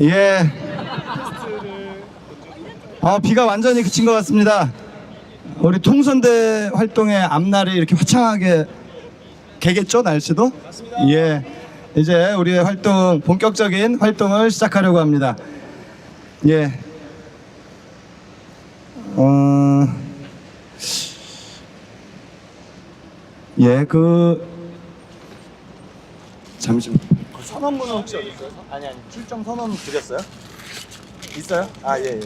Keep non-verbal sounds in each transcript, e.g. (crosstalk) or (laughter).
예. 어, 비가 완전히 그친 것 같습니다. 우리 통선대 활동의 앞날이 이렇게 화창하게 개겠죠, 날씨도? 예. 이제 우리의 활동, 본격적인 활동을 시작하려고 합니다. 예. 어, 예, 그, 잠시만. 그 선언문은 혹시 어디 있어요? 아니, 아니, 출정 선언 드렸어요? 있어요? 아, 예, 예.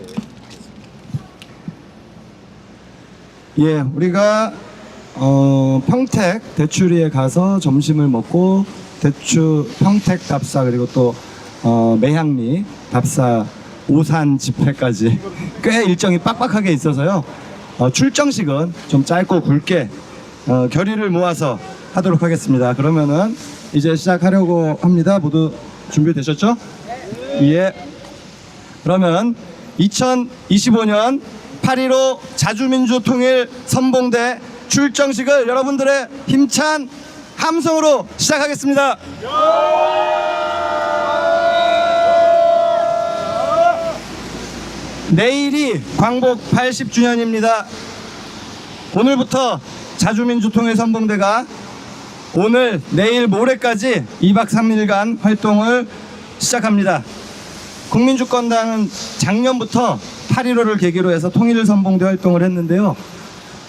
예. 예, 우리가 어, 평택 대추리에 가서 점심을 먹고 대추 평택 답사 그리고 또 어, 매향리 답사 오산 집회까지 (laughs) 꽤 일정이 빡빡하게 있어서요. 어, 출정식은 좀 짧고 굵게 어, 결의를 모아서 하도록 하겠습니다. 그러면은 이제 시작하려고 합니다. 모두 준비되셨죠? 예. 그러면 2025년 8.15 자주민주통일 선봉대 출정식을 여러분들의 힘찬 함성으로 시작하겠습니다. 내일이 광복 80주년입니다. 오늘부터 자주민주통일 선봉대가 오늘, 내일, 모레까지 2박 3일간 활동을 시작합니다. 국민주권당은 작년부터 8.15를 계기로 해서 통일선봉대 활동을 했는데요.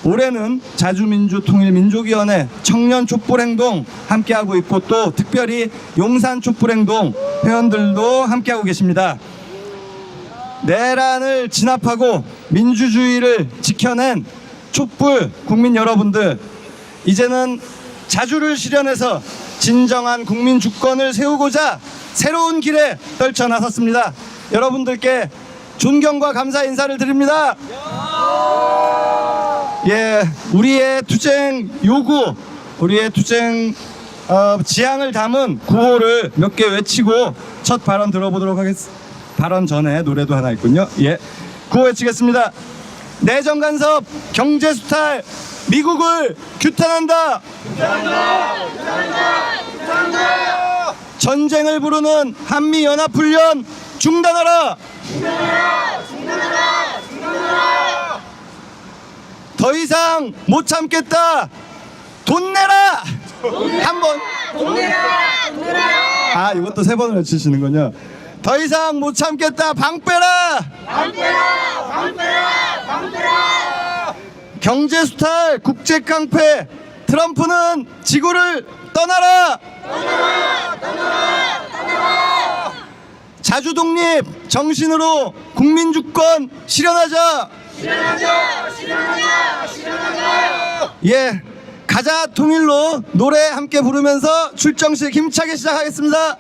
올해는 자주민주통일민족위원회 청년 촛불행동 함께하고 있고 또 특별히 용산 촛불행동 회원들도 함께하고 계십니다. 내란을 진압하고 민주주의를 지켜낸 촛불 국민 여러분들 이제는 자주를 실현해서 진정한 국민 주권을 세우고자 새로운 길에 떨쳐 나섰습니다. 여러분들께 존경과 감사 인사를 드립니다. 예, 우리의 투쟁 요구, 우리의 투쟁 어, 지향을 담은 구호를 몇 개 외치고 첫 발언 들어보도록 하겠습니다. 발언 전에 노래도 하나 있군요. 예, 구호 외치겠습니다. 내정 간섭, 경제 수탈, 미국을 규탄한다. 전쟁을 부르는 한미 연합 훈련 중단하라. 더 이상 못 참겠다. 돈 내라. 한 번. 돈 내라. 아, 이것도 세 번을 외치시는군요. 더 이상 못 참겠다. 방 빼라. 방 빼라. 방 빼라. 방 빼라. 경제 수탈, 국제 깡패. 트럼프는 지구를 떠나라. 자주 독립 정신으로 국민 주권 실현하자. 예, 가자 통일로 노래 함께 부르면서 출정식 힘차게 시작하겠습니다.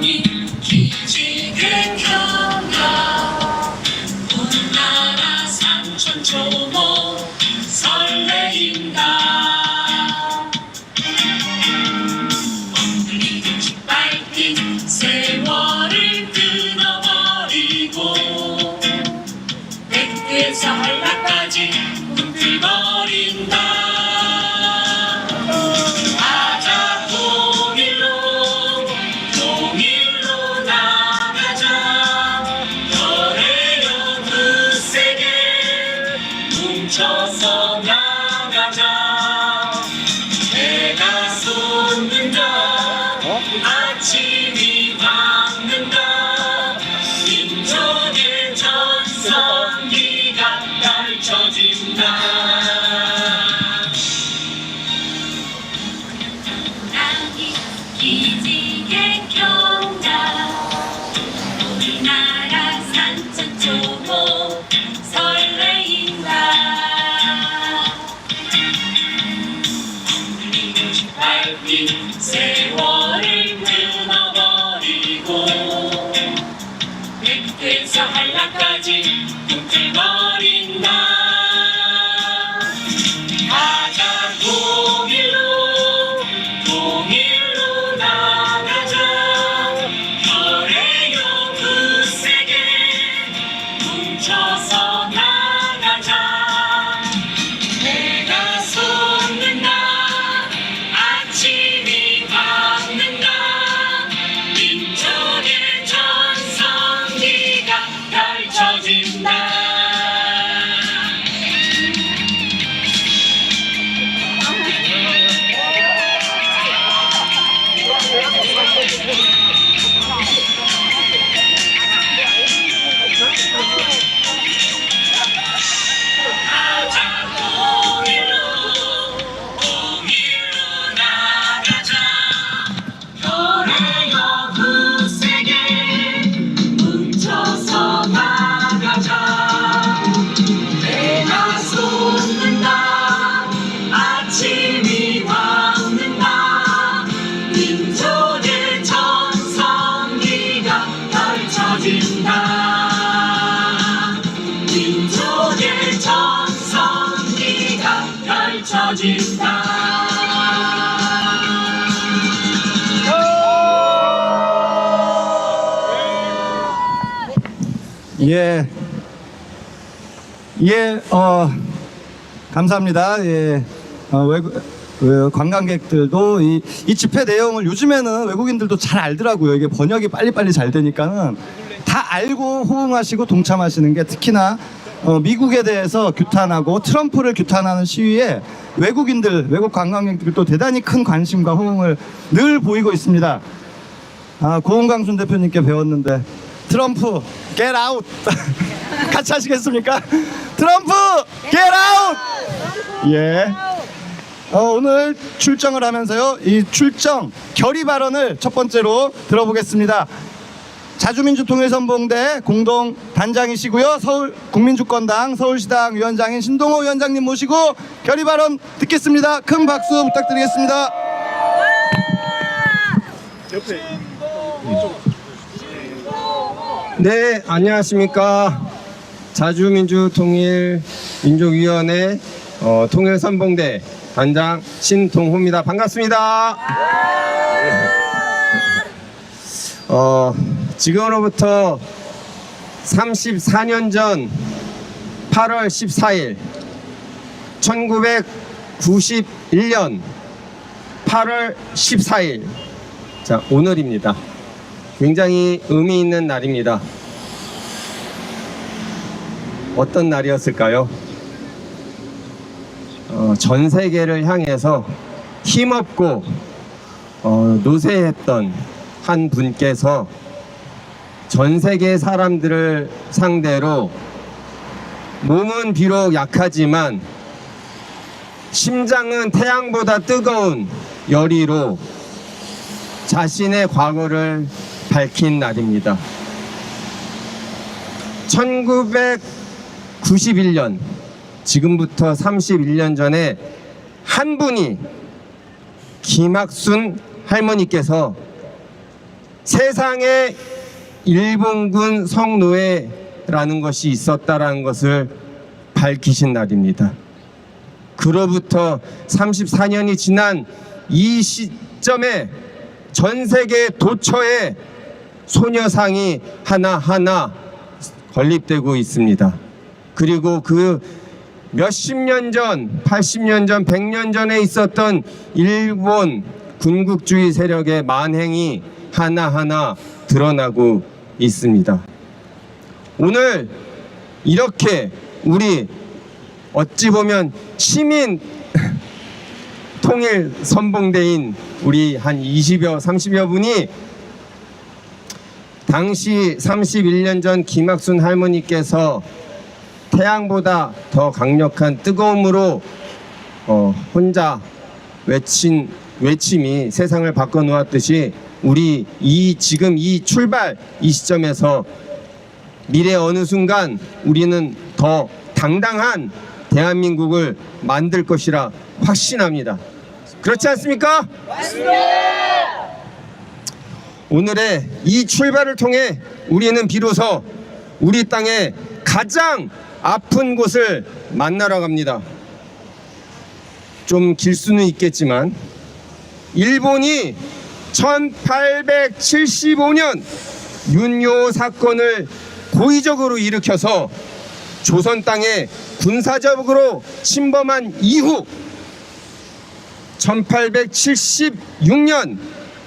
호 한라 し 예. 예, 어, 감사합니다. 예. 어, 외국, 그 관광객들도 이, 이 집회 내용을 요즘에는 외국인들도 잘 알더라고요. 이게 번역이 빨리빨리 잘 되니까는 다 알고 호응하시고 동참하시는 게 특히나 어, 미국에 대해서 규탄하고 트럼프를 규탄하는 시위에 외국인들, 외국 관광객들도 대단히 큰 관심과 호응을 늘 보이고 있습니다. 아, 고은광순 대표님께 배웠는데 트럼프 get out (laughs) 같이 하시겠습니까? 트럼프 get out 예. 어, 오늘 출정을 하면서요 이 출정 결의 발언을 첫 번째로 들어보겠습니다. 자주민주통일선봉대 공동 단장이시고요 서울 국민주권당 서울시당 위원장인 신동호 위원장님 모시고 결의 발언 듣겠습니다. 큰 박수 부탁드리겠습니다. 네, 안녕하십니까. 자주민주통일민족위원회 어, 통일선봉대 단장 신동호입니다. 반갑습니다. 어, 지금으로부터 34년 전 8월 14일 1991년 8월 14일 자, 오늘입니다. 굉장히 의미 있는 날입니다. 어떤 날이었을까요? 어, 전 세계를 향해서 힘없고 어, 노쇠했던 한 분께서 전 세계 사람들을 상대로 몸은 비록 약하지만 심장은 태양보다 뜨거운 열의로 자신의 과거를 밝힌 날입니다. 1991년, 지금부터 31년 전에 한 분이 김학순 할머니께서 세상에 일본군 성노예라는 것이 있었다라는 것을 밝히신 날입니다. 그로부터 34년이 지난 이 시점에 전 세계 도처에 소녀상이 하나하나 건립되고 있습니다. 그리고 그 몇십 년 전, 80년 전, 100년 전에 있었던 일본 군국주의 세력의 만행이 하나하나 드러나고 있습니다. 오늘 이렇게 우리 어찌 보면 시민 통일 선봉대인 우리 한 20여 30여 분이 당시 31년 전 김학순 할머니께서 태양보다 더 강력한 뜨거움으로 어, 혼자 외친 외침이 세상을 바꿔 놓았듯이 우리 이 지금 이 출발 이 시점에서 미래 어느 순간 우리는 더 당당한 대한민국을 만들 것이라 확신합니다. 그렇지 않습니까? 오늘의 이 출발을 통해 우리는 비로소 우리 땅의 가장 아픈 곳을 만나러 갑니다. 좀 길 수는 있겠지만 일본이 1875년 윤요 사건을 고의적으로 일으켜서 조선 땅에 군사적으로 침범한 이후 1876년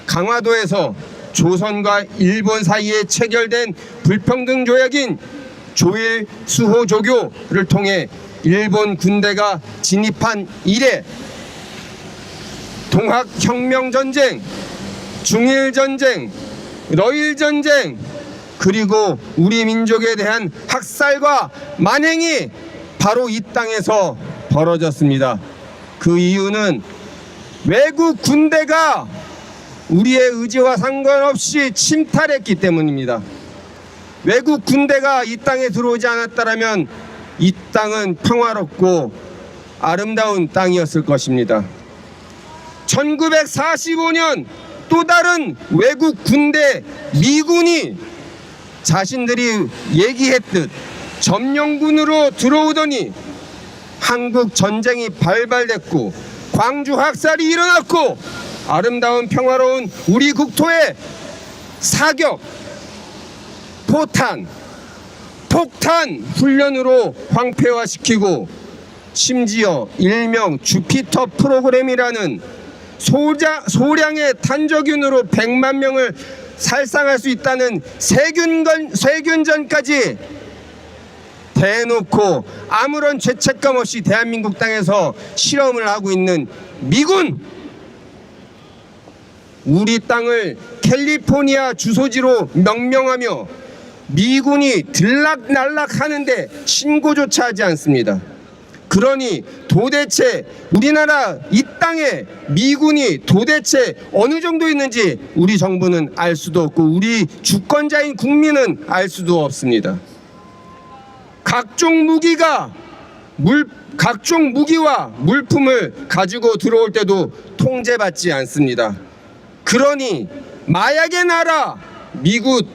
강화도에서 조선과 일본 사이에 체결된 불평등 조약인 조일 수호 조교를 통해 일본 군대가 진입한 이래 동학 혁명 전쟁, 중일 전쟁, 러일 전쟁 그리고 우리 민족에 대한 학살과 만행이 바로 이 땅에서 벌어졌습니다. 그 이유는 외국 군대가 우리의 의지와 상관없이 침탈했기 때문입니다. 외국 군대가 이 땅에 들어오지 않았다면 이 땅은 평화롭고 아름다운 땅이었을 것입니다. 1945년 또 다른 외국 군대 미군이 자신들이 얘기했듯 점령군으로 들어오더니 한국 전쟁이 발발됐고 광주 학살이 일어났고 아름다운 평화로운 우리 국토에 사격, 포탄, 폭탄 훈련으로 황폐화시키고 심지어 일명 주피터 프로그램이라는 소자, 소량의 탄저균으로 100만 명을 살상할 수 있다는 세균건, 세균전까지 대놓고 아무런 죄책감 없이 대한민국 땅에서 실험을 하고 있는 미군 우리 땅을 캘리포니아 주소지로 명명하며 미군이 들락날락하는데 신고조차 하지 않습니다. 그러니 도대체 우리나라 이 땅에 미군이 도대체 어느 정도 있는지 우리 정부는 알 수도 없고 우리 주권자인 국민은 알 수도 없습니다. 각종 무기가 물 각종 무기와 물품을 가지고 들어올 때도 통제받지 않습니다. 그러니 마약의 나라 미국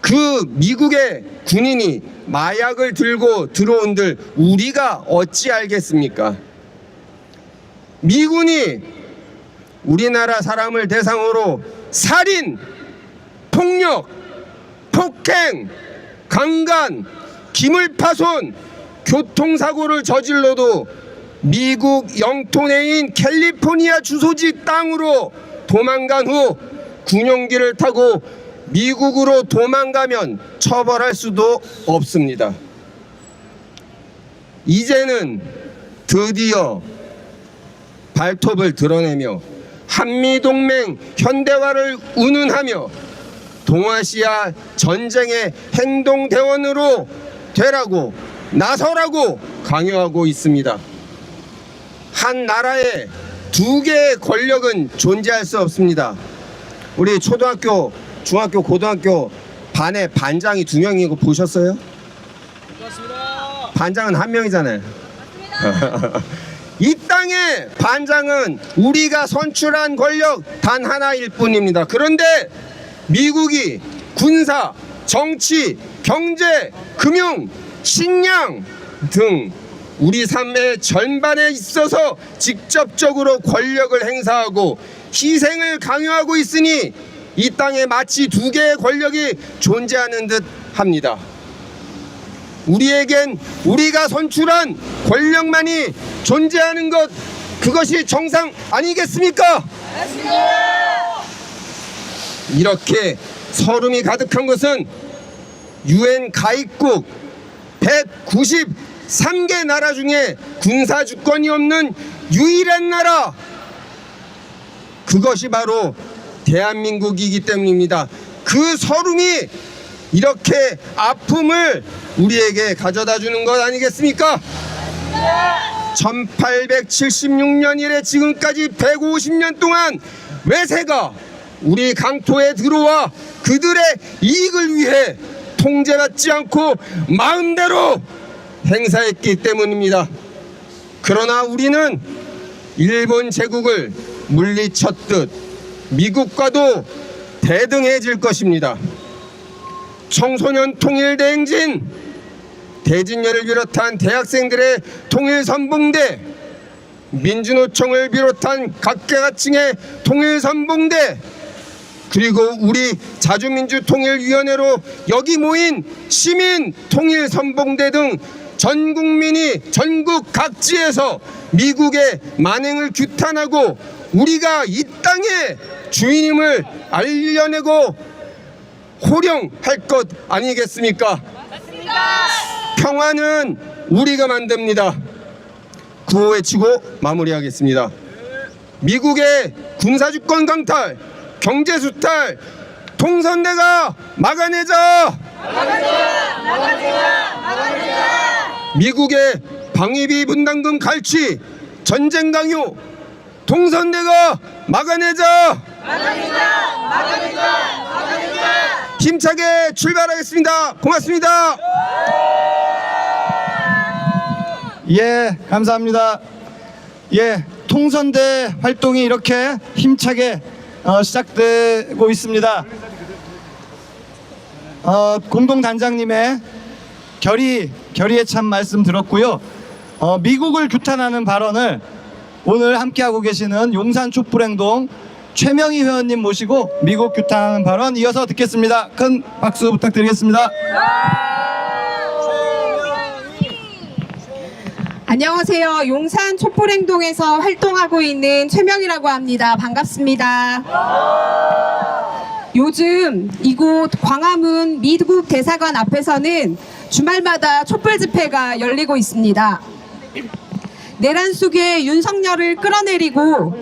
그 미국의 군인이 마약을 들고 들어온들 우리가 어찌 알겠습니까? 미군이 우리나라 사람을 대상으로 살인, 폭력, 폭행, 강간, 기물파손, 교통사고를 저질러도 미국 영토 내인 캘리포니아 주소지 땅으로 도망간 후 군용기를 타고 미국으로 도망가면 처벌할 수도 없습니다. 이제는 드디어 발톱을 드러내며 한미동맹 현대화를 운운하며 동아시아 전쟁의 행동대원으로 되라고 나서라고 강요하고 있습니다. 한 나라에 두 개의 권력은 존재할 수 없습니다. 우리 초등학교, 중학교, 고등학교 반에 반장이 두 명이고 보셨어요? 반장은 한 명이잖아요. (laughs) 이 땅의 반장은 우리가 선출한 권력 단 하나일 뿐입니다. 그런데 미국이 군사, 정치, 경제, 금융, 식량 등 우리 삶의 전반에 있어서 직접적으로 권력을 행사하고 희생을 강요하고 있으니 이 땅에 마치 두 개의 권력이 존재하는 듯 합니다. 우리에겐 우리가 선출한 권력만이 존재하는 것 그것이 정상 아니겠습니까? 이렇게 서름이 가득한 것은 유엔 가입국 193개 나라 중에 군사 주권이 없는 유일한 나라 그것이 바로 대한민국이기 때문입니다. 그 서름이 이렇게 아픔을 우리에게 가져다 주는 것 아니겠습니까? 1876년 이래 지금까지 150년 동안 외세가 우리 강토에 들어와 그들의 이익을 위해 통제받지 않고 마음대로 행사했기 때문입니다. 그러나 우리는 일본 제국을 물리쳤듯 미국과도 대등해질 것입니다. 청소년 통일 대행진, 대진녀를 비롯한 대학생들의 통일 선봉대, 민주노총을 비롯한 각계각층의 통일 선봉대, 그리고 우리 자주민주통일위원회로 여기 모인 시민 통일 선봉대 등 전 국민이 전국 각지에서 미국의 만행을 규탄하고 우리가 이 땅의 주인임을 알려내고 호령할 것 아니겠습니까? 평화는 우리가 만듭니다. 구호 외치고 마무리하겠습니다. 미국의 군사주권 강탈, 경제 수탈, 통선대가 막아내자! 미국의 방위비 분담금 갈취, 전쟁 강요, 통선대가 막아내자! 힘차게 출발하겠습니다. 고맙습니다. 예, 감사합니다. 예, 통선대 활동이 이렇게 힘차게 어, 시작되고 있습니다. 어, 공동 단장님의 결의 결의에 참 말씀 들었고요. 어, 미국을 규탄하는 발언을 오늘 함께하고 계시는 용산 촛불행동 최명희 회원님 모시고 미국 규탄하는 발언 이어서 듣겠습니다. 큰 박수 부탁드리겠습니다. 안녕하세요. 용산 촛불행동에서 활동하고 있는 최명이라고 합니다. 반갑습니다. 요즘 이곳 광화문 미국 대사관 앞에서는 주말마다 촛불 집회가 열리고 있습니다. 내란 속에 윤석열을 끌어내리고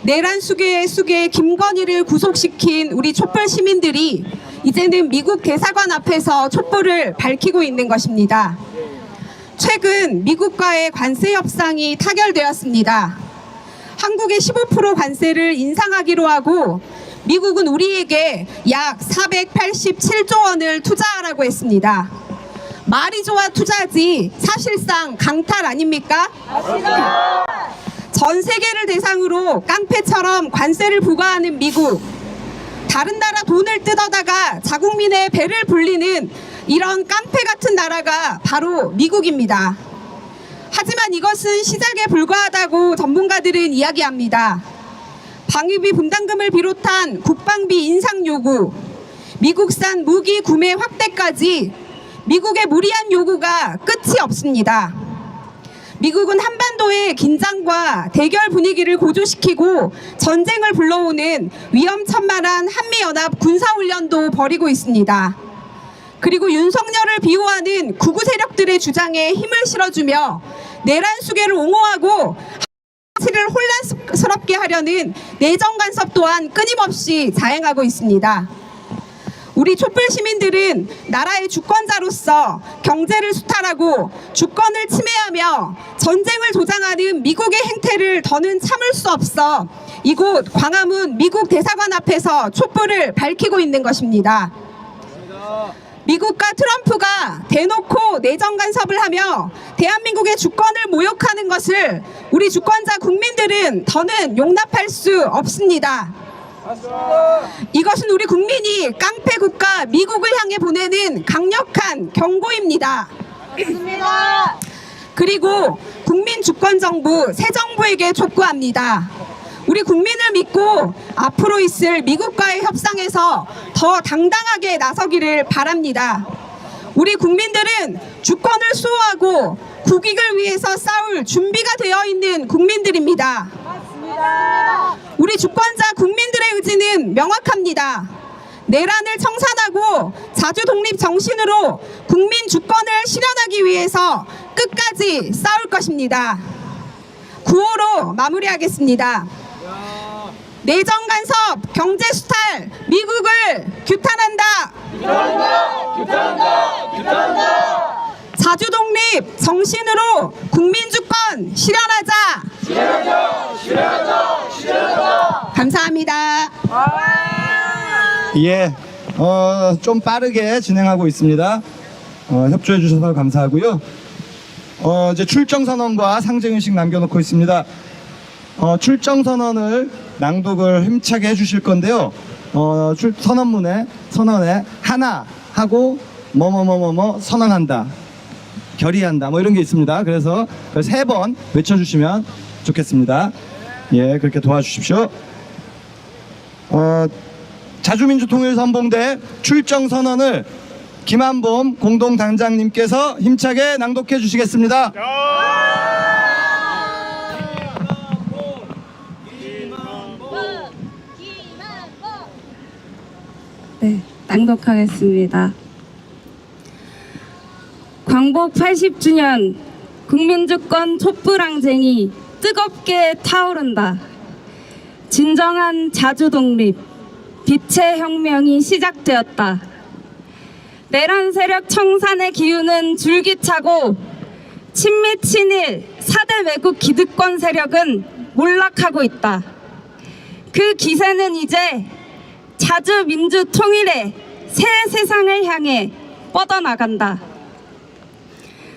내란 속에 속에 김건희를 구속시킨 우리 촛불 시민들이 이제는 미국 대사관 앞에서 촛불을 밝히고 있는 것입니다. 최근 미국과의 관세 협상이 타결되었습니다. 한국의 15% 관세를 인상하기로 하고 미국은 우리에게 약 487조 원을 투자하라고 했습니다. 말이 좋아 투자지 사실상 강탈 아닙니까? 전 세계를 대상으로 깡패처럼 관세를 부과하는 미국. 다른 나라 돈을 뜯어다가 자국민의 배를 불리는 이런 깡패 같은 나라가 바로 미국입니다. 하지만 이것은 시작에 불과하다고 전문가들은 이야기합니다. 방위비 분담금을 비롯한 국방비 인상 요구, 미국산 무기 구매 확대까지 미국의 무리한 요구가 끝이 없습니다. 미국은 한반도의 긴장과 대결 분위기를 고조시키고 전쟁을 불러오는 위험천만한 한미연합 군사훈련도 벌이고 있습니다. 그리고 윤석열을 비호하는 구구 세력들의 주장에 힘을 실어주며 내란 수계를 옹호하고 사실을 혼란스럽게 하려는 내정 간섭 또한 끊임없이 자행하고 있습니다. 우리 촛불 시민들은 나라의 주권자로서 경제를 수탈하고 주권을 침해하며 전쟁을 조장하는 미국의 행태를 더는 참을 수 없어 이곳 광화문 미국 대사관 앞에서 촛불을 밝히고 있는 것입니다. 미국과 트럼프가 대놓고 내정 간섭을 하며 대한민국의 주권을 모욕하는 것을 우리 주권자 국민들은 더는 용납할 수 없습니다. 이것은 우리 국민이 깡패 국가 미국을 향해 보내는 강력한 경고입니다. 그리고 국민 주권 정부 새 정부에게 촉구합니다. 우리 국민을 믿고 앞으로 있을 미국과의 협상에서 더 당당하게 나서기를 바랍니다. 우리 국민들은 주권을 수호하고 국익을 위해서 싸울 준비가 되어 있는 국민들입니다. 우리 주권자 국민들의 의지는 명확합니다. 내란을 청산하고 자주 독립 정신으로 국민 주권을 실현하기 위해서 끝까지 싸울 것입니다. 구호로 마무리하겠습니다. 내정 간섭, 경제 수탈, 미국을 규탄한다. 자주 독립 정신으로 국민 주권 실현하자. 감사합니다. 예, 어, 좀 빠르게 진행하고 있습니다. 어, 협조해 주셔서 감사하고요. 어, 이제 출정 선언과 상징 의식 남겨놓고 있습니다. 어, 출정 선언을 낭독을 힘차게 해주실 건데요. 어, 출, 선언문에 선언에 하나 하고 뭐뭐뭐뭐뭐 선언한다, 결의한다, 뭐 이런 게 있습니다. 그래서 세 번 외쳐주시면 좋겠습니다. 예, 그렇게 도와주십시오. 어, 자주민주통일선봉대 출정 선언을 김한범 공동단장님께서 힘차게 낭독해 주시겠습니다. 낭독하겠습니다. 광복 80주년 국민주권 촛불항쟁이 뜨겁게 타오른다. 진정한 자주독립, 빛의 혁명이 시작되었다. 내란 세력 청산의 기운은 줄기차고 친미 친일 4대 외국 기득권 세력은 몰락하고 있다. 그 기세는 이제 자주 민주 통일의 새 세상을 향해 뻗어나간다.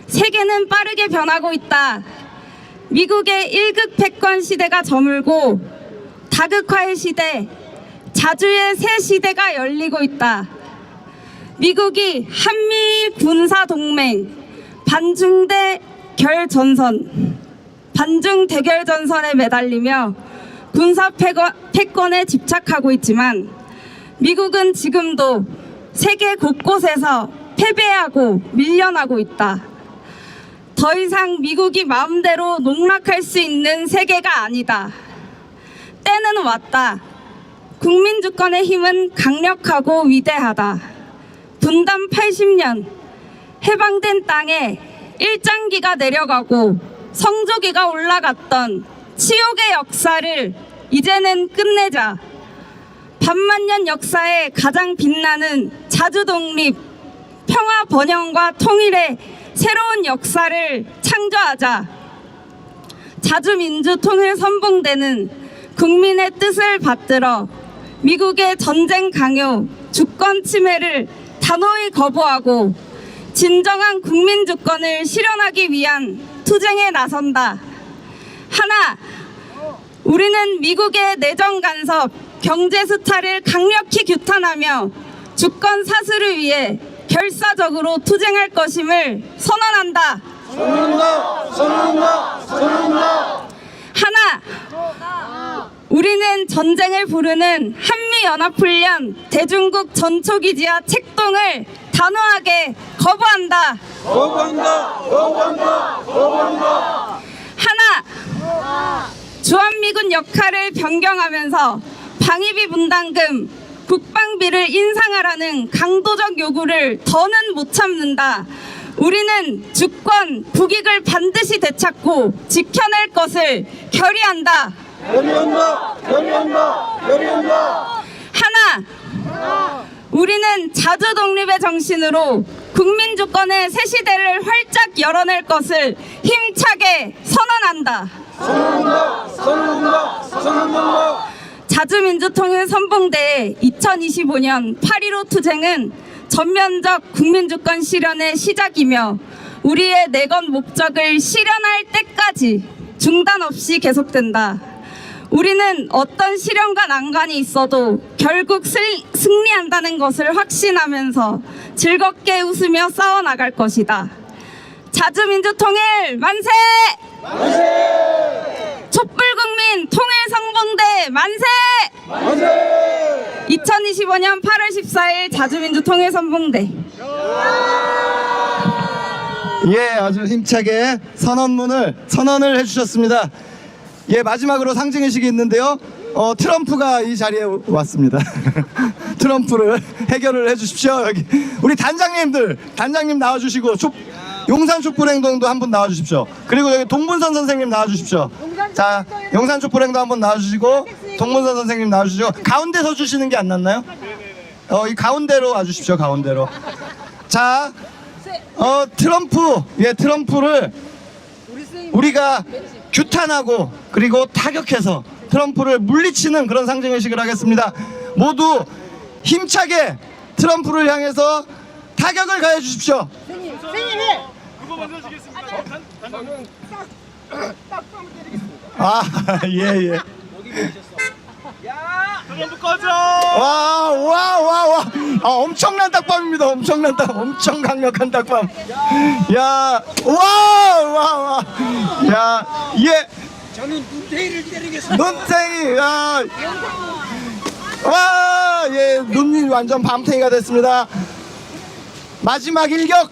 세계는 빠르게 변하고 있다. 미국의 일극 패권 시대가 저물고 다극화의 시대, 자주의 새 시대가 열리고 있다. 미국이 한미 군사 동맹 반중대 결전선 반중 대결 전선에 매달리며 군사 패권에 집착하고 있지만 미국은 지금도 세계 곳곳에서 패배하고 밀려나고 있다. 더 이상 미국이 마음대로 농락할 수 있는 세계가 아니다. 때는 왔다. 국민 주권의 힘은 강력하고 위대하다. 분단 80년 해방된 땅에 일장기가 내려가고 성조기가 올라갔던 치욕의 역사를 이제는 끝내자. 반만년 역사에 가장 빛나는 자주 독립, 평화 번영과 통일의 새로운 역사를 창조하자. 자주 민주 통일 선봉대는 국민의 뜻을 받들어 미국의 전쟁 강요, 주권 침해를 단호히 거부하고 진정한 국민 주권을 실현하기 위한 투쟁에 나선다. 하나, 우리는 미국의 내정 간섭, 경제 수탈을 강력히 규탄하며 주권 사수를 위해 결사적으로 투쟁할 것임을 선언한다. 하나, 우리는 전쟁을 부르는 한미연합훈련 대중국 전초기지와 책동을 단호하게 거부한다. 하나, 주한미군 역할을 변경하면서 방위비 분담금, 국방비를 인상하라는 강도적 요구를 더는 못 참는다. 우리는 주권, 국익을 반드시 되찾고 지켜낼 것을 결의한다. 하나, 우리는 자주 독립의 정신으로 국민 주권의 새 시대를 활짝 열어낼 것을 힘차게 선언한다. 자주민주통일 선봉대의 2025년 8.15 투쟁은 전면적 국민주권 실현의 시작이며 우리의 내건 목적을 실현할 때까지 중단 없이 계속된다. 우리는 어떤 시련과 난관이 있어도 결국 승- 승리한다는 것을 확신하면서 즐겁게 웃으며 싸워나갈 것이다. 자주민주통일 만세! 촛불국민 통일성봉대 만세! 2025년 8월 14일 자주민주 통일선봉대 예, 아주 힘차게 선언문을 선언을 해주셨습니다. 예, 마지막으로 상징의식이 있는데요. 어, 트럼프가 이 자리에 왔습니다. (laughs) 트럼프를 해결을 해주십시오. 여기 우리 단장님들, 단장님 나와주시고 촛- 용산 촛불 행동도 한 분 나와주십시오. 그리고 여기 동문선 선생님 나와주십시오. 자, 용산 촛불행동 한분 나와주시고 동문선 선생님 나와주시고 가운데 서 주시는 게 안 낫나요? 어, 이 가운데로 와주십시오. 가운데로. 자, 어 트럼프 예 트럼프를 우리가 규탄하고 그리고 타격해서 트럼프를 물리치는 그런 상징 의식을 하겠습니다. 모두 힘차게 트럼프를 향해서 타격을 가해 주십시오. 아, (laughs) 예, 예. 와, 와, 와, 와. 아, 엄청난 딱밤입니다. 엄청난 딱, 엄청 강력한 딱밤. 야, 와, 와, 와. 야, 예. 저는 눈탱이를 때리겠습니다. 눈탱이, 야. 와, 예, 눈이 완전 밤탱이가 됐습니다. 마지막 일격.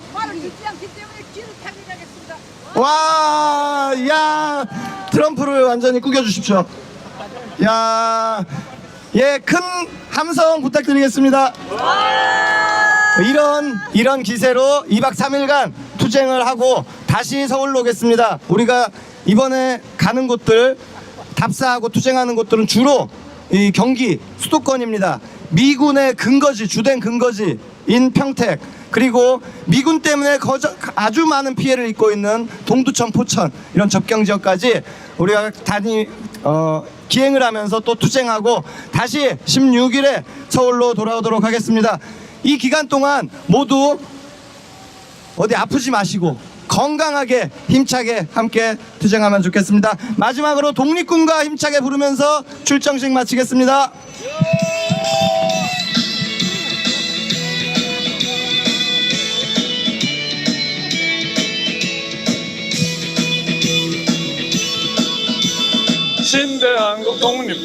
와, 야, 트럼프를 완전히 꾸겨주십시오. 야, 예, 큰 함성 부탁드리겠습니다. 이런 이런 기세로 2박 3일간 투쟁을 하고 다시 서울로 오겠습니다. 우리가 이번에 가는 곳들 답사하고 투쟁하는 곳들은 주로 이 경기 수도권입니다. 미군의 근거지 주된 근거지인 평택 그리고 미군 때문에 거저, 아주 많은 피해를 입고 있는 동두천 포천 이런 접경 지역까지 우리가 단위 어, 기행을 하면서 또 투쟁하고 다시 16일에 서울로 돌아오도록 하겠습니다. 이 기간 동안 모두 어디 아프지 마시고 건강하게 힘차게 함께 투쟁하면 좋겠습니다. 마지막으로 독립군과 힘차게 부르면서 출정식 마치겠습니다.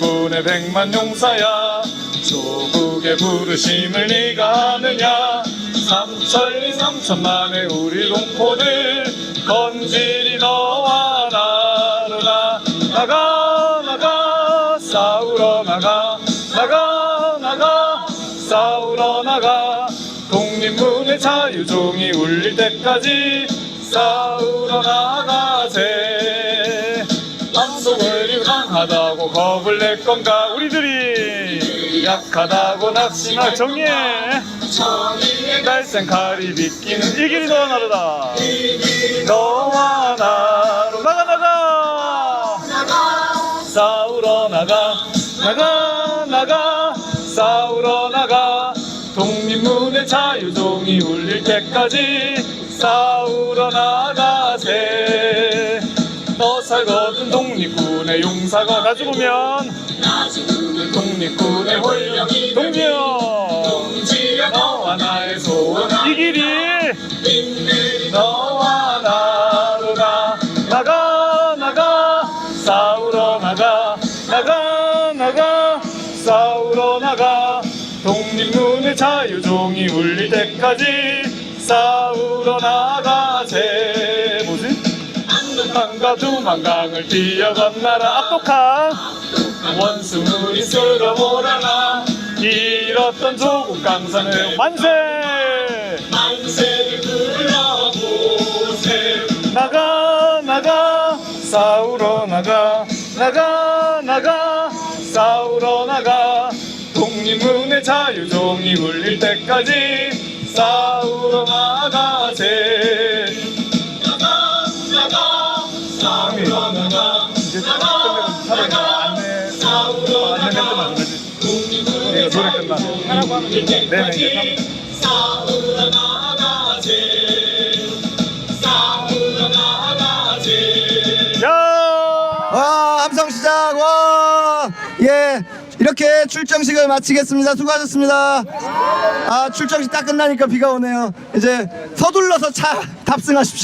국군의 백만 용사야. 조국의 부르심을 네가 아느냐? 삼천리 삼천만의 우리 동포들 건질이 너와 나르나 나가 나가 싸우러 나가. 나가 나가 싸우러 나가. 독립문의 자유종이 울릴 때까지 싸우러 나가세 건가? 우리들이 약하다고 낙심할 정리해. 날쌘 칼이 비끼는 이 길이 너와 나르다. 너와 나로 나가 나가! 싸우러 나가 나가 나가! 싸우러 나가. 독립문의 자유종이 울릴 때까지 싸우러 나가세. 너 살거든 독립군의 용사가 나 죽으면 독립군의 홀령이 동지여 너와 나의 소원 이 길이 너와 나로가 나가 나가 싸우러 나가 나가 나가 싸우러 나가. 독립문의 자유종이 울릴 때까지 싸우러 나가세 뭐지? 한강과 두만강을 뛰어 건너라. 압독한 원수물이 쓸어 몰아라 잃었던 조국 강산을 만세 만세를 불러보세 나가 나가 싸우러 나가 나가 나가 싸우러 나가 독립문의 자유종이 울릴 때까지 싸우러 나가세 하라고 하면 네네. 이제 싸우러 나가세 싸우러 나가세 야! 와 함성 시작 와예 이렇게 출정식을 마치겠습니다. 수고하셨습니다. 아 출정식 딱 끝나니까 비가 오네요. 이제 서둘러서 차 탑승하십시오